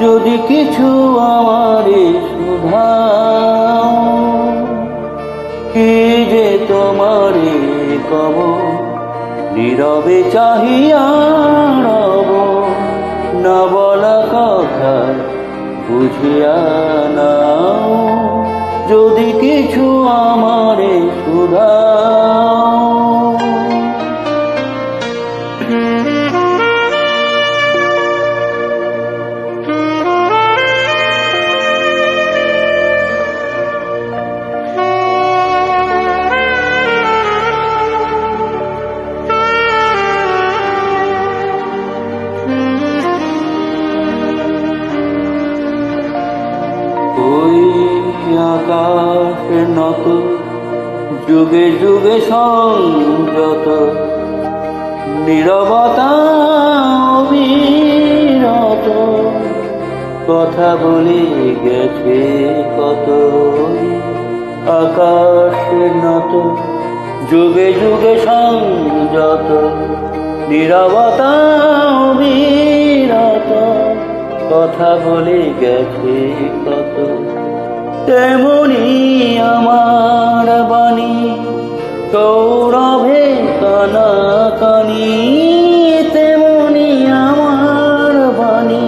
যদি কিছু আমারে শুধাও, কি যে তোমারে কব? নীরবে চাহিয়া রব, না কথা বুঝিয়া যদি কিছু আমারে শুধাও আকাশের নত যুগে যুগে সংযত। নিরবতা অবিরত। কথা বলে গেছে কত আকাশের নত যুগে যুগে সংযত। নিরবতা অবিরত। কথা বলে গেছে কত তেমনি আমার বাণী সৌরভে কানা কানি তেমনি আমার বাণী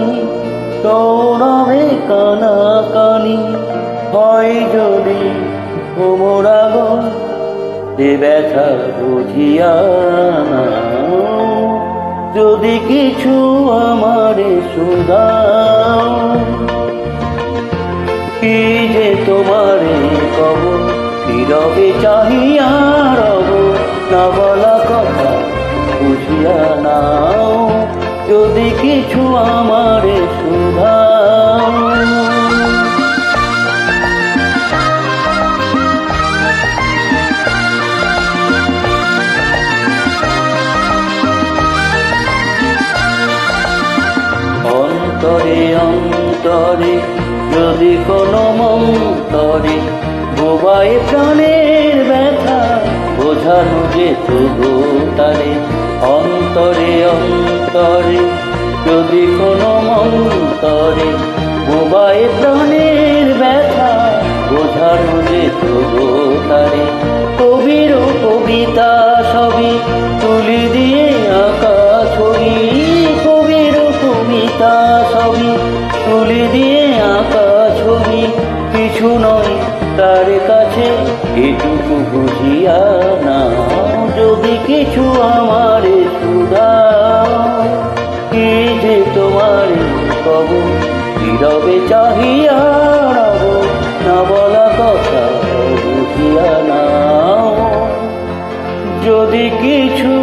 সৌরভে কানা কানি হয় যদি কোমরাগ এ ব্যথা বুঝিয়া। যদি কিছু আমারে যে তোমারে কব নীরবে চাহিয়া না বলা কথা বুঝিয়া নাও। যদি কিছু আমারে অন্তরে অন্তরে, যদি কোনো মন্তরে বোবাই প্রাণের ব্যথা, বোঝানো যেত গো তারে, অন্তরে অন্তরে, যদি কোনো মন্তরে বোবাই প্রাণের ব্যথা, বোঝানো যেত গো তারে তুমি তুলে দিয়ে আঁকা ছবি, কিছু নয়, তার কাছে এটুকু বুঝিয়া না যদি কিছু আমার সুদা কি যে তোমার কব? নীরবে চাহিয়া রব না বলা কথা বুঝিয়া না যদি কিছু